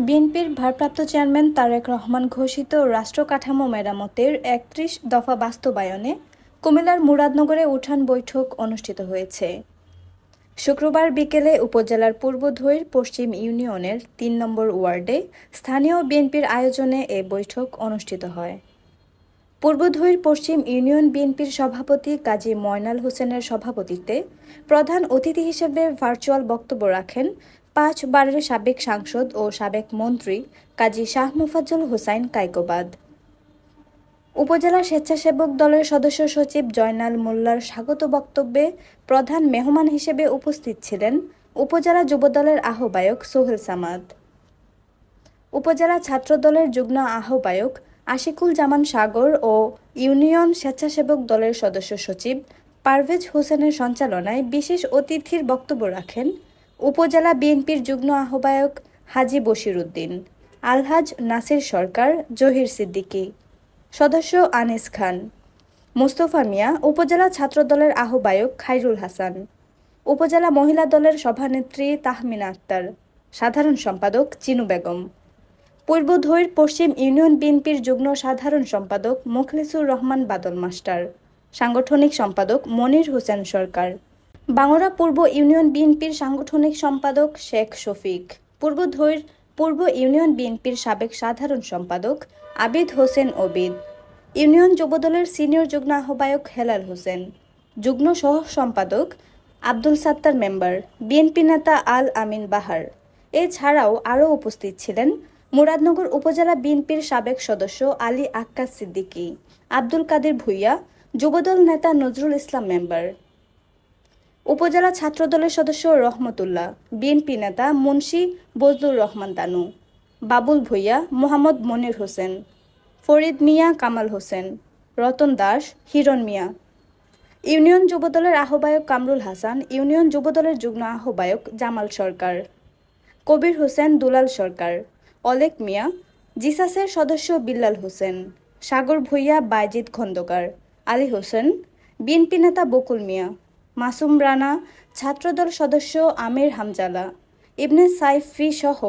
বিএনপির ভারপ্রাপ্ত চেয়ারম্যান তারেক রহমান ঘোষিত রাষ্ট্র কাঠামো মেরামতের একত্রিশ দফা বাস্তবায়নে কুমিল্লার মুরাদনগরে উঠান বৈঠক অনুষ্ঠিত হয়েছে। শুক্রবার বিকেলে উপজেলার পূর্ব ধৈর পশ্চিম ইউনিয়নের তিন নম্বর ওয়ার্ডে স্থানীয় বিএনপির আয়োজনে এ বৈঠক অনুষ্ঠিত হয়। পূর্ব পূর্বধৈর পশ্চিম ইউনিয়ন বিএনপির সভাপতি কাজী ময়নাল হোসেনের সভাপতিত্বে প্রধান অতিথি হিসেবে ভার্চুয়াল বক্তব্য রাখেন পাঁচবারের সাবেক সাংসদ ও সাবেক মন্ত্রী কাজী শাহ মুফাজ্জল হোসাইন কাইকোবাদ উপজেলা স্বেচ্ছাসেবক দলের সদস্য সচিব জয়নাল মোল্লার স্বাগত বক্তব্যে প্রধান মেহমান হিসেবে উপস্থিত ছিলেন উপজেলা যুবদলের আহ্বায়ক সোহেল সামাদ। উপজেলা ছাত্রদলের যুগ্ম আহ্বায়ক আশিকুল জামান সাগর ও ইউনিয়ন স্বেচ্ছাসেবক দলের সদস্য সচিব পারভেজ হোসেনের সঞ্চালনায় বিশেষ অতিথির বক্তব্য রাখেন উপজেলা বিএনপির যুগ্ম আহ্বায়ক হাজি বশির উদ্দিন আলহাজ নাসির সরকার জহির সিদ্দিকী, সদস্য আনিস খান, মোস্তফা মিয়া উপজেলা ছাত্রদলের আহ্বায়ক খাইরুল হাসান, উপজেলা মহিলা দলের সভানেত্রী তাহমিনা আক্তার, সাধারণ সম্পাদক চিনু বেগম, পূর্ব ধৈর পশ্চিম ইউনিয়ন বিএনপির যুগ্ম সাধারণ সম্পাদক মুখলিসুর রহমান বাদল মাস্টার, সাংগঠনিক সম্পাদক মনির হোসেন সরকার বাংলা পূর্ব ইউনিয়ন বিএনপির সাংগঠনিক সম্পাদক শেখ শফিক, পূর্ব ধৈর, পূর্ব ইউনিয়ন বিএনপির সাবেক সাধারণ সম্পাদক আবিদ হোসেন ওবিদ, ইউনিয়ন যুবদলের সিনিয়র যুগ্ম আহ্বায়ক হেলাল হোসেন, যুগ্ম সহ সম্পাদক আব্দুল সাত্তার মেম্বার, বিএনপি নেতা আল আমিন বাহার। এছাড়াও আরও উপস্থিত ছিলেন মুরাদনগর উপজেলা বিএনপির সাবেক সদস্য আলী আক্কাস সিদ্দিকী, আব্দুল কাদের ভুইয়া, যুবদল নেতা নজরুল ইসলাম মেম্বার উপজেলা ছাত্রদলের সদস্য রহমতুল্লাহ, বিএনপি নেতা মুন্সি বজলুর রহমান তানু বাবুল ভুইয়া, মোহাম্মদ মনির হোসেন, ফরিদ মিয়া কামাল হোসেন, রতন দাস, হিরণ মিয়া। ইউনিয়ন যুবদলের আহ্বায়ক কামরুল হাসান, ইউনিয়ন যুবদলের যুগ্ম আহ্বায়ক জামাল সরকার, কবির হোসেন দুলাল সরকার, অলেক মিয়া, জিসাসের সদস্য বিল্লাল হোসেন, সাগর ভুইয়া বাইজিদ খন্দকার, আলী হোসেন, বিএনপি নেতা বকুল মিয়া। মাসুম রানা, ছাত্রদল সদস্য আমির হামজালা, ইবনে সাইফি সহ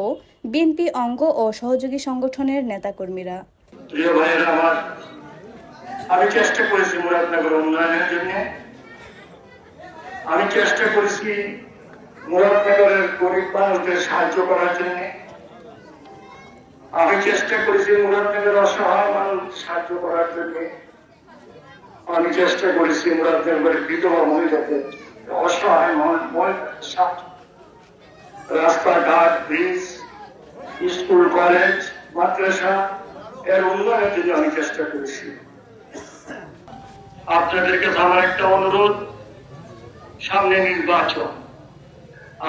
বিএনপি অঙ্গ ও সহযোগী সংগঠনের নেতাকর্মীরা। আমি চেষ্টা করেছি মুরাদনগর উন্নয়নের জন্য। আমি চেষ্টা করেছি মুরাদনগরের গরিব মানুষদের সাহায্য করার জন্য। আমি চেষ্টা করেছি মুরাদনগরের অসহায় মানুষ সাহায্য করার জন্য। আমি চেষ্টা করেছি মুরাদনগরের বিধবা মহিলাদের অসহায় রাস্তাঘাট ব্রিজ স্কুল কলেজ মাদ্রাসা, এর উন্নয়নের জন্য আমি চেষ্টা করেছি। আপনাদের কাছে আমার একটা অনুরোধ, সামনে নির্বাচন।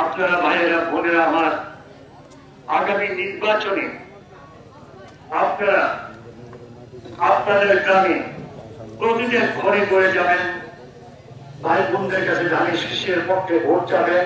আপনারা ভাইয়েরা, বোনেরা, আমার আগামী নির্বাচনে আপনারা, আপনাদের গ্রামে প্রতিদিন ঘরে করে যাবেন। ভাই বোনদের কাছে জানি শিষ্যের পক্ষে ভোট যাবেন